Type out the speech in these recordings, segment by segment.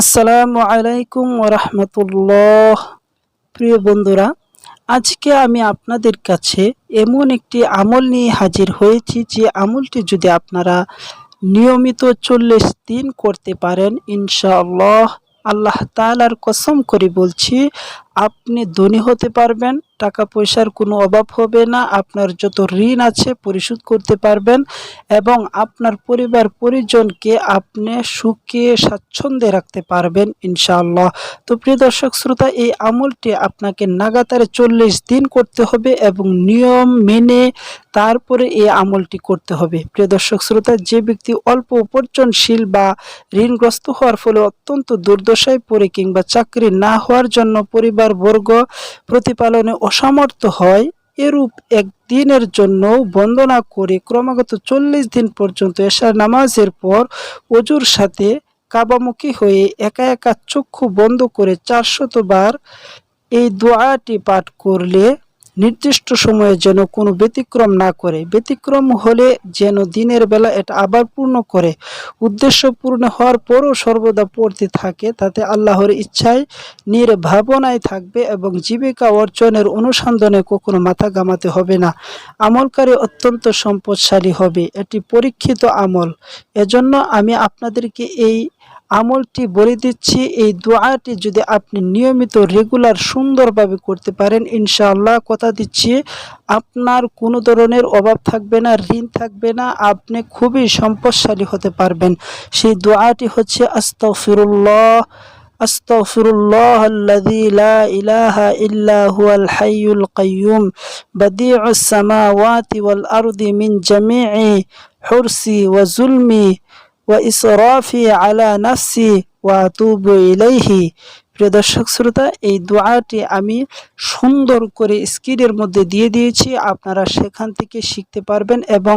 আসসালামু আলাইকুম রহমতুল্লাহ। প্রিয় বন্ধুরা, আজকে আমি আপনাদের কাছে এমন একটি আমল নিয়ে হাজির হয়েছি যে আমলটি যদি আপনারা নিয়মিত চল্লিশ দিন করতে পারেন, ইনশাআল্লাহ আল্লাহ তালার কসম করে বলছি আপনি ধনী হতে পারবেন, টাকা পয়সার কোনো অভাব হবে না, আপনার যত ঋণ আছে পরিশোধ করতে পারবেন এবং আপনার পরিবার, পরিজনকে আপনি সুখে, স্বাচ্ছন্দ্যে রাখতে পারবেন ইনশাআল্লাহ। তো প্রিয় দর্শক, শ্রোতা, এই আমলটি আপনাকে নাগাতারে চল্লিশ দিন করতে হবে এবং নিয়ম মেনে তারপরে এই আমলটি করতে হবে। প্রিয় দর্শক, শ্রোতা, যে ব্যক্তি অল্প উপার্জনশীল বা ঋণগ্রস্ত হওয়ার ফলে অত্যন্ত দুর্দশায় পড়ে কিংবা চাকরি না হওয়ার জন্য পরিবার বর্গ প্রতিপালনে অসমর্থ হয়, এরূপ একদিনের জন্য বন্দনা করে ক্রমাগত চল্লিশ দিন পর্যন্ত এশার নামাজের পর অজুর সাথে কাবামুখী হয়ে একা একা চক্ষু বন্ধ করে চারশত বার এই দোয়াটি পাঠ করলে নির্দিষ্ট সময়ে যেন কোনো ব্যতিক্রম না করে। ব্যতিক্রম হলে যেন দিনের বেলা এটা আবার পূর্ণ করে। উদ্দেশ্য পূর্ণ হওয়ার পরও সর্বদা পড়তে থাকে, তাতে আল্লাহর ইচ্ছায় নির্ভাবনায় থাকবে এবং জীবিকা অর্জনের অনুসন্ধানে কখনো মাথা গামাতে হবে না। আমলকারী অত্যন্ত সম্পদশালী হবে। এটি পরীক্ষিত আমল। এজন্য আমি আপনাদেরকে এই আমলটি বলে দিচ্ছি এই দোয়াটি যদি আপনি নিয়মিত রেগুলার সুন্দরভাবে করতে পারেন ইনশাআল্লাহ কথা দিচ্ছি আপনার কোনো ধরনের অভাব থাকবে না ঋণ থাকবে না আপনি খুবই সম্পদশালী হতে পারবেন সেই দোয়াটি হচ্ছে আস্তফিরুল্লাহ أستغفر الله الذي لا إله إلا هو الحي القيوم بديع السماوات والأرض من جميع حرسي وظلمي ওয়া ইসরাফি আলা নাফসি ওয়া তুবু ইলাইহি প্রিয় দর্শক শ্রোতা, এই দোয়াটি আমি সুন্দর করে স্ক্রিনের মধ্যে দিয়ে দিয়েছি। আপনারা সেখান থেকে শিখতে পারবেন এবং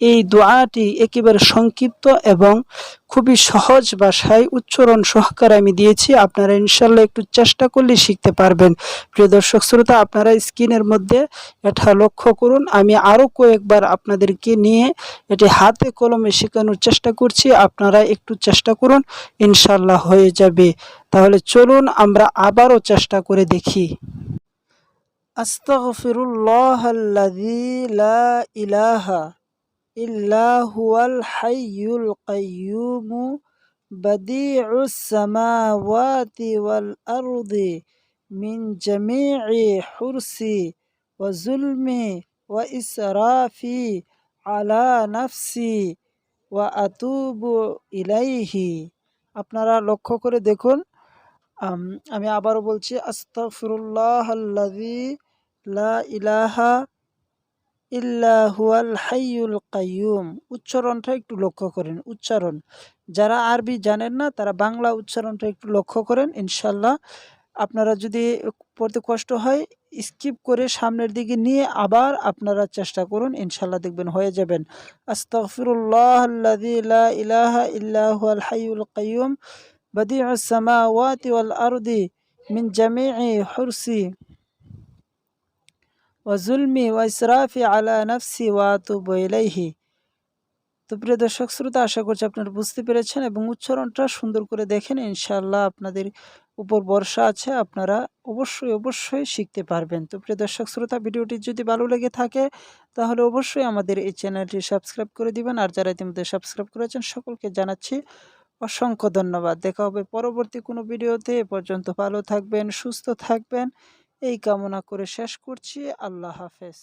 এই দোয়াটি একেবারে সংক্ষিপ্ত এবং খুবই সহজ ভাষায় উচ্চারণ সহকারে আমি দিয়েছি। আপনারা ইনশাল্লাহ একটু চেষ্টা করলে শিখতে পারবেন। প্রিয় দর্শক শ্রোতা, আপনারা স্ক্রিনের মধ্যে এটা লক্ষ্য করুন। আমি আরও কয়েকবার আপনাদেরকে নিয়ে এটি হাতে কলমে শেখানোর চেষ্টা করছি। আপনারা একটু চেষ্টা করুন ইনশাল্লাহ হয়ে যাবে। তাহলে চলুন, আমরা আবারও চেষ্টা করে দেখি। আস্তাগফিরুল্লাহ লা ইলাহা إلا هو الحي القيوم بديع السماوات والأرض من جميع حرسي وظلمي وإسرافي على نفسي وأتوب إليه আপনারা লক্ষ্য করে দেখুন আমি আবারও বলছি আস্তাগফিরুল্লাহ আল্লাযী লা ইলাহা ইল্লাহুয়াল হাইয়ুল কাইয়ুম। উচ্চারণটা একটু লক্ষ্য করেন, উচ্চারণ। যারা আরবি জানেন না, তারা বাংলা উচ্চারণটা একটু লক্ষ্য করেন ইনশাল্লাহ আপনারা যদি পড়তে কষ্ট হয়, স্কিপ করে সামনের দিকে নিয়ে আবার আপনারা চেষ্টা করুন ইনশাল্লাহ দেখবেন হয়ে যাবেন। আস্তাগফিরুল্লাহ লা ইলাহা ইল্লা হুয়াল হাইয়ুল কাইয়ুম। বাদিউস সামাওয়াতি ওয়াল আরদি মিন জামি'i হুরসি। ওয়াজুলমি ওয়াইসরাফি আলা নাফসি ওয়াতু বইলাইহি তো প্রিয় দর্শক, শ্রোতা, আশা করছি আপনারা বুঝতে পেরেছেন এবং উচ্চারণটা সুন্দর করে দেখেন, ইনশাআল্লাহ আপনাদের উপর বর্ষা আছে, আপনারা অবশ্যই অবশ্যই শিখতে পারবেন। তো প্রিয় দর্শক, শ্রোতা, ভিডিওটি যদি ভালো লেগে থাকে, তাহলে অবশ্যই আমাদের এই চ্যানেলটি সাবস্ক্রাইব করে দিবেন। আর যারা ইতিমধ্যে সাবস্ক্রাইব করেছেন, সকলকে জানাচ্ছি অসংখ্য ধন্যবাদ। দেখা হবে পরবর্তী কোনো ভিডিওতে। এ পর্যন্ত ভালো থাকবেন, সুস্থ থাকবেন। এই কামনা করে শেষ করছি। আল্লাহ হাফেজ।